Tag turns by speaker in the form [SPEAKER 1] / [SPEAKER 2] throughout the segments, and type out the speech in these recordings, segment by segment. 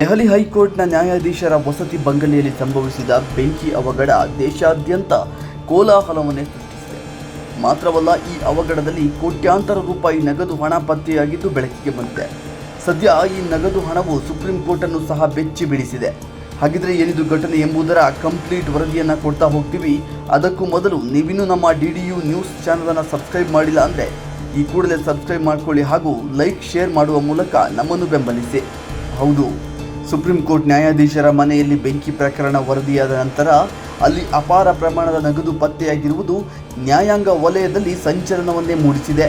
[SPEAKER 1] ದೆಹಲಿ ಹೈಕೋರ್ಟ್ನ ನ್ಯಾಯಾಧೀಶರ ವಸತಿ ಬಂಗಲೆಯಲ್ಲಿ ಸಂಭವಿಸಿದ ಬೆಂಕಿ ಅವಘಡ ದೇಶಾದ್ಯಂತ ಕೋಲಾಹಲವನ್ನೇ ಸೃಷ್ಟಿಸಿದೆ. ಮಾತ್ರವಲ್ಲ, ಈ ಅವಘಡದಲ್ಲಿ ಕೋಟ್ಯಾಂತರ ರೂಪಾಯಿ ನಗದು ಹಣ ಪತ್ತೆಯಾಗಿದ್ದು ಬೆಳಕಿಗೆ ಬಂದಿದೆ. ಸದ್ಯ ಈ ನಗದು ಹಣವು ಸುಪ್ರೀಂ ಕೋರ್ಟನ್ನು ಸಹ ಬೆಚ್ಚಿ ಬೀಳಿಸಿದೆ. ಹಾಗಿದ್ರೆ ಏನಿದು ಘಟನೆ ಎಂಬುದರ ಕಂಪ್ಲೀಟ್ ವರದಿಯನ್ನು ಕೊಡ್ತಾ ಹೋಗ್ತೀವಿ. ಅದಕ್ಕೂ ಮೊದಲು ನೀವಿನ್ನೂ ನಮ್ಮ ಡಿ ಡಿ ಯು ನ್ಯೂಸ್ ಚಾನಲನ್ನು ಸಬ್ಸ್ಕ್ರೈಬ್ ಮಾಡಿಲ್ಲ ಅಂದರೆ ಈ ಕೂಡಲೇ ಸಬ್ಸ್ಕ್ರೈಬ್ ಮಾಡ್ಕೊಳ್ಳಿ ಹಾಗೂ ಲೈಕ್, ಶೇರ್ ಮಾಡುವ ಮೂಲಕ ನಮ್ಮನ್ನು ಬೆಂಬಲಿಸಿ. ಹೌದು. ಸುಪ್ರೀಂ ಕೋರ್ಟ್ ನ್ಯಾಯಾಧೀಶರ ಮನೆಯಲ್ಲಿ ಬೆಂಕಿ ಪ್ರಕರಣ ವರದಿಯಾದ ನಂತರ ಅಲ್ಲಿ ಅಪಾರ ಪ್ರಮಾಣದ ನಗದು ಪತ್ತೆಯಾಗಿರುವುದು ನ್ಯಾಯಾಂಗ ವಲಯದಲ್ಲಿ ಸಂಚಲನವನ್ನೇ ಮೂಡಿಸಿದೆ.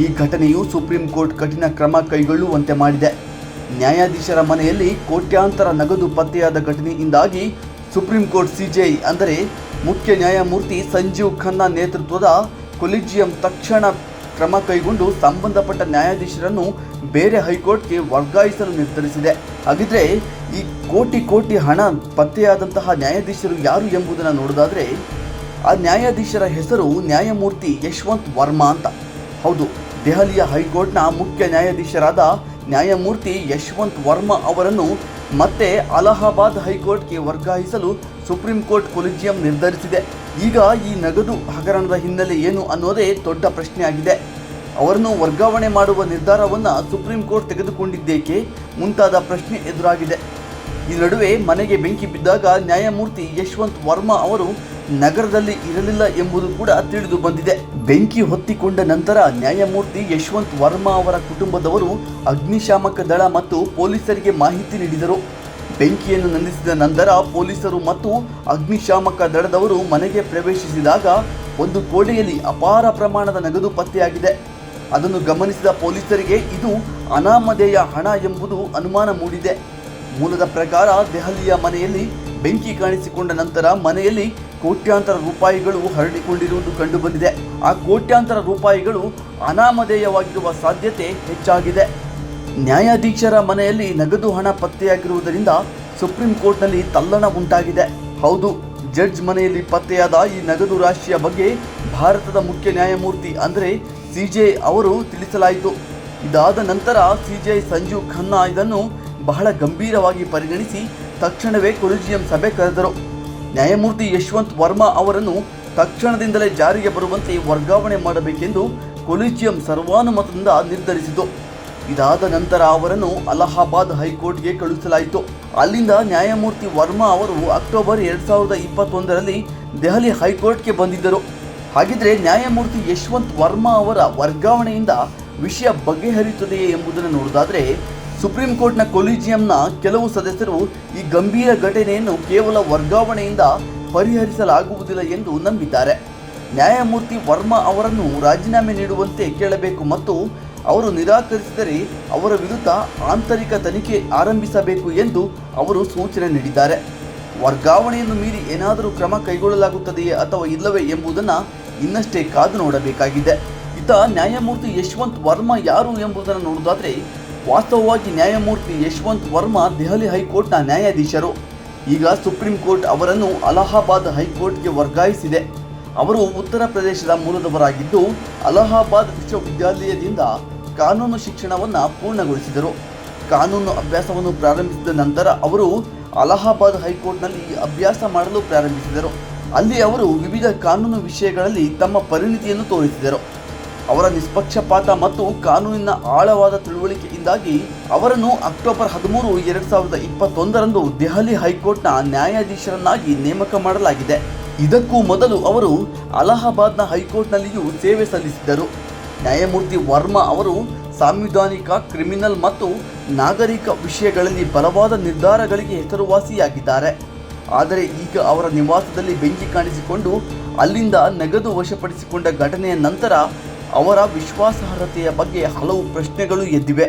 [SPEAKER 1] ಈ ಘಟನೆಯು ಸುಪ್ರೀಂ ಕೋರ್ಟ್ ಕಠಿಣ ಕ್ರಮ ಕೈಗೊಳ್ಳುವಂತೆ ಮಾಡಿದೆ. ನ್ಯಾಯಾಧೀಶರ ಮನೆಯಲ್ಲಿ ಕೋಟ್ಯಾಂತರ ನಗದು ಪತ್ತೆಯಾದ ಘಟನೆಯಿಂದಾಗಿ ಸುಪ್ರೀಂ ಕೋರ್ಟ್ ಸಿಜೆಐ ಅಂದರೆ ಮುಖ್ಯ ನ್ಯಾಯಮೂರ್ತಿ ಸಂಜೀವ್ ಖನ್ನಾ ನೇತೃತ್ವದ ಕೊಲಿಜಿಯಂ ತಕ್ಷಣ ಕ್ರಮ ಕೈಗೊಂಡು ಸಂಬಂಧಪಟ್ಟ ನ್ಯಾಯಾಧೀಶರನ್ನು ಬೇರೆ ಹೈಕೋರ್ಟ್ಗೆ ವರ್ಗಾಯಿಸಲು ನಿರ್ಧರಿಸಿದೆ. ಹಾಗಿದ್ರೆ ಈ ಕೋಟಿ ಕೋಟಿ ಹಣ ಪತ್ತೆಯಾದಂತಹ ನ್ಯಾಯಾಧೀಶರು ಯಾರು ಎಂಬುದನ್ನು ನೋಡೋದಾದರೆ, ಆ ನ್ಯಾಯಾಧೀಶರ ಹೆಸರು ನ್ಯಾಯಮೂರ್ತಿ ಯಶವಂತ್ ವರ್ಮಾ ಅಂತ. ಹೌದು, ದೆಹಲಿಯ ಹೈಕೋರ್ಟ್ನ ಮುಖ್ಯ ನ್ಯಾಯಾಧೀಶರಾದ ನ್ಯಾಯಮೂರ್ತಿ ಯಶವಂತ್ ವರ್ಮಾ ಅವರನ್ನು ಮತ್ತೆ ಅಲಹಾಬಾದ್ ಹೈಕೋರ್ಟ್ಗೆ ವರ್ಗಾಯಿಸಲು ಸುಪ್ರೀಂ ಕೋರ್ಟ್ ಕೊಲಿಜಿಯಂ ನಿರ್ಧರಿಸಿದೆ. ಈಗ ಈ ನಗದು ಹಗರಣದ ಹಿನ್ನೆಲೆ ಏನು ಅನ್ನೋದೇ ದೊಡ್ಡ ಪ್ರಶ್ನೆಯಾಗಿದೆ. ಅವರನ್ನು ವರ್ಗಾವಣೆ ಮಾಡುವ ನಿರ್ಧಾರವನ್ನು ಸುಪ್ರೀಂ ಕೋರ್ಟ್ ತೆಗೆದುಕೊಂಡಿದ್ದೇಕೆ? ಮುಂತಾದ ಪ್ರಶ್ನೆ ಎದುರಾಗಿದೆ. ಈ ನಡುವೆ ಮನೆಗೆ ಬೆಂಕಿ ಬಿದ್ದಾಗ ನ್ಯಾಯಮೂರ್ತಿ ಯಶವಂತ್ ವರ್ಮಾ ಅವರು ನಗರದಲ್ಲಿ ಇರಲಿಲ್ಲ ಎಂಬುದು ಕೂಡ ತಿಳಿದು ಬಂದಿದೆ. ಬೆಂಕಿ ಹೊತ್ತಿಕೊಂಡ ನಂತರ ನ್ಯಾಯಮೂರ್ತಿ ಯಶವಂತ್ ವರ್ಮಾ ಅವರ ಕುಟುಂಬದವರು ಅಗ್ನಿಶಾಮಕ ದಳ ಮತ್ತು ಪೊಲೀಸರಿಗೆ ಮಾಹಿತಿ ನೀಡಿದರು. ಬೆಂಕಿಯನ್ನು ನಂದಿಸಿದ ನಂತರ ಪೊಲೀಸರು ಮತ್ತು ಅಗ್ನಿಶಾಮಕ ದಳದವರು ಮನೆಗೆ ಪ್ರವೇಶಿಸಿದಾಗ ಒಂದು ಕೋಣೆಯಲ್ಲಿ ಅಪಾರ ಪ್ರಮಾಣದ ನಗದು ಪತ್ತೆಯಾಗಿದೆ. ಅದನ್ನು ಗಮನಿಸಿದ ಪೊಲೀಸರಿಗೆ ಇದು ಅನಾಮಧೇಯ ಹಣ ಎಂಬುದು ಅನುಮಾನ ಮೂಡಿದೆ. ಮೂಲದ ಪ್ರಕಾರ ದೆಹಲಿಯ ಮನೆಯಲ್ಲಿ ಬೆಂಕಿ ಕಾಣಿಸಿಕೊಂಡ ನಂತರ ಮನೆಯಲ್ಲಿ ಕೋಟ್ಯಾಂತರ ರೂಪಾಯಿಗಳು ಹರಡಿಕೊಂಡಿರುವುದು ಕಂಡುಬಂದಿದೆ. ಆ ಕೋಟ್ಯಾಂತರ ರೂಪಾಯಿಗಳು ಅನಾಮಧೇಯವಾಗಿರುವ ಸಾಧ್ಯತೆ ಹೆಚ್ಚಾಗಿದೆ. ನ್ಯಾಯಾಧೀಶರ ಮನೆಯಲ್ಲಿ ನಗದು ಹಣ ಪತ್ತೆಯಾಗಿರುವುದರಿಂದ ಸುಪ್ರೀಂ ಕೋರ್ಟ್ನಲ್ಲಿ ತಲ್ಲಣ ಉಂಟಾಗಿದೆ. ಹೌದು, ಜಡ್ಜ್ ಮನೆಯಲ್ಲಿ ಪತ್ತೆಯಾದ ಈ ನಗದು ರಾಶಿಯ ಬಗ್ಗೆ ಭಾರತದ ಮುಖ್ಯ ನ್ಯಾಯಮೂರ್ತಿ ಅಂದರೆ ಸಿಜೆ ಅವರು ತಿಳಿಸಲಾಯಿತು. ಇದಾದ ನಂತರ ಸಿಜೆ ಸಂಜೀವ್ ಖನ್ನಾ ಇದನ್ನು ಬಹಳ ಗಂಭೀರವಾಗಿ ಪರಿಗಣಿಸಿ ತಕ್ಷಣವೇ ಕೊಲಿಜಿಯಂ ಸಭೆ ಕರೆದರು. ನ್ಯಾಯಮೂರ್ತಿ ಯಶವಂತ್ ವರ್ಮಾ ಅವರನ್ನು ತಕ್ಷಣದಿಂದಲೇ ಜಾರಿಗೆ ಬರುವಂತೆ ವರ್ಗಾವಣೆ ಮಾಡಬೇಕೆಂದು ಕೊಲಿಜಿಯಂ ಸರ್ವಾನುಮತದಿಂದ ನಿರ್ಧರಿಸಿತು. ಇದಾದ ನಂತರ ಅವರನ್ನು ಅಲಹಾಬಾದ್ ಹೈಕೋರ್ಟ್ಗೆ ಕಳುಹಿಸಲಾಯಿತು. ಅಲ್ಲಿಂದ ನ್ಯಾಯಮೂರ್ತಿ ವರ್ಮಾ ಅವರು ಅಕ್ಟೋಬರ್ ಎರಡ್ ಸಾವಿರದ ಇಪ್ಪತ್ತೊಂದರಲ್ಲಿ ದೆಹಲಿ ಹೈಕೋರ್ಟ್ಗೆ ಬಂದಿದ್ದರು. ಹಾಗಿದ್ರೆ ನ್ಯಾಯಮೂರ್ತಿ ಯಶವಂತ್ ವರ್ಮಾ ಅವರ ವರ್ಗಾವಣೆಯಿಂದ ವಿಷಯ ಬಗೆಹರಿಯುತ್ತದೆಯೇ ಎಂಬುದನ್ನು ನೋಡೋದಾದರೆ, ಸುಪ್ರೀಂ ಕೋರ್ಟ್ನ ಕೊಲಿಜಿಯಂನ ಕೆಲವು ಸದಸ್ಯರು ಈ ಗಂಭೀರ ಘಟನೆಯನ್ನು ಕೇವಲ ವರ್ಗಾವಣೆಯಿಂದ ಪರಿಹರಿಸಲಾಗುವುದಿಲ್ಲ ಎಂದು ನಂಬಿದ್ದಾರೆ. ನ್ಯಾಯಮೂರ್ತಿ ವರ್ಮಾ ಅವರನ್ನು ರಾಜೀನಾಮೆ ನೀಡುವಂತೆ ಕೇಳಬೇಕು ಮತ್ತು ಅವರು ನಿರಾಕರಿಸಿದರೆ ಅವರ ವಿರುದ್ಧ ಆಂತರಿಕ ತನಿಖೆ ಆರಂಭಿಸಬೇಕು ಎಂದು ಅವರು ಸೂಚನೆ ನೀಡಿದ್ದಾರೆ. ವರ್ಗಾವಣೆಯನ್ನು ಮೀರಿ ಏನಾದರೂ ಕ್ರಮ ಕೈಗೊಳ್ಳಲಾಗುತ್ತದೆಯೇ ಅಥವಾ ಇಲ್ಲವೇ ಎಂಬುದನ್ನು ಇನ್ನಷ್ಟೇ ಕಾದು ನೋಡಬೇಕಾಗಿದೆ. ಇತ ನ್ಯಾಯಮೂರ್ತಿ ಯಶವಂತ್ ವರ್ಮಾ ಯಾರು ಎಂಬುದನ್ನು ನೋಡುವುದಾದರೆ, ವಾಸ್ತವವಾಗಿ ನ್ಯಾಯಮೂರ್ತಿ ಯಶವಂತ್ ವರ್ಮಾ ದೆಹಲಿ ಹೈಕೋರ್ಟ್ನ ನ್ಯಾಯಾಧೀಶರು. ಈಗ ಸುಪ್ರೀಂ ಕೋರ್ಟ್ ಅವರನ್ನು ಅಲಹಾಬಾದ್ ಹೈಕೋರ್ಟ್ಗೆ ವರ್ಗಾಯಿಸಿದೆ. ಅವರು ಉತ್ತರ ಪ್ರದೇಶದ ಮೂಲದವರಾಗಿದ್ದು, ಅಲಹಾಬಾದ್ ವಿಶ್ವವಿದ್ಯಾಲಯದಿಂದ ಕಾನೂನು ಶಿಕ್ಷಣವನ್ನು ಪೂರ್ಣಗೊಳಿಸಿದರು. ಕಾನೂನು ಅಭ್ಯಾಸವನ್ನು ಪ್ರಾರಂಭಿಸಿದ ನಂತರ ಅವರು ಅಲಹಾಬಾದ್ ಹೈಕೋರ್ಟ್ನಲ್ಲಿ ಅಭ್ಯಾಸ ಮಾಡಲು ಪ್ರಾರಂಭಿಸಿದರು. ಅಲ್ಲಿ ಅವರು ವಿವಿಧ ಕಾನೂನು ವಿಷಯಗಳಲ್ಲಿ ತಮ್ಮ ಪರಿಣಿತಿಯನ್ನು ತೋರಿಸಿದರು. ಅವರ ನಿಷ್ಪಕ್ಷಪಾತ ಮತ್ತು ಕಾನೂನಿನ ಆಳವಾದ ತಿಳುವಳಿಕೆಯಿಂದಾಗಿ ಅವರನ್ನು ಅಕ್ಟೋಬರ್ ಹದಿಮೂರು, ಎರಡು ಸಾವಿರದ ಇಪ್ಪತ್ತೊಂದರಂದು ದೆಹಲಿ ಹೈಕೋರ್ಟ್ನ ನ್ಯಾಯಾಧೀಶರನ್ನಾಗಿ ನೇಮಕ ಮಾಡಲಾಗಿದೆ. ಇದಕ್ಕೂ ಮೊದಲು ಅವರು ಅಲಹಾಬಾದ್ನ ಹೈಕೋರ್ಟ್ನಲ್ಲಿಯೂ ಸೇವೆ ಸಲ್ಲಿಸಿದ್ದರು ನ್ಯಾಯಮೂರ್ತಿ ವರ್ಮಾ ಅವರು ಸಾಂವಿಧಾನಿಕ, ಕ್ರಿಮಿನಲ್ ಮತ್ತು ನಾಗರಿಕ ವಿಷಯಗಳಲ್ಲಿ ಬಲವಾದ ನಿರ್ಧಾರಗಳಿಗೆ ಹೆಸರುವಾಸಿಯಾಗಿದ್ದಾರೆ. ಆದರೆ ಈಗ ಅವರ ನಿವಾಸದಲ್ಲಿ ಬೆಂಕಿ ಕಾಣಿಸಿಕೊಂಡು ಅಲ್ಲಿಂದ ನಗದು ವಶಪಡಿಸಿಕೊಂಡ ಘಟನೆಯ ನಂತರ ಅವರ ವಿಶ್ವಾಸಾರ್ಹತೆಯ ಬಗ್ಗೆ ಹಲವು ಪ್ರಶ್ನೆಗಳು ಎದ್ದಿವೆ.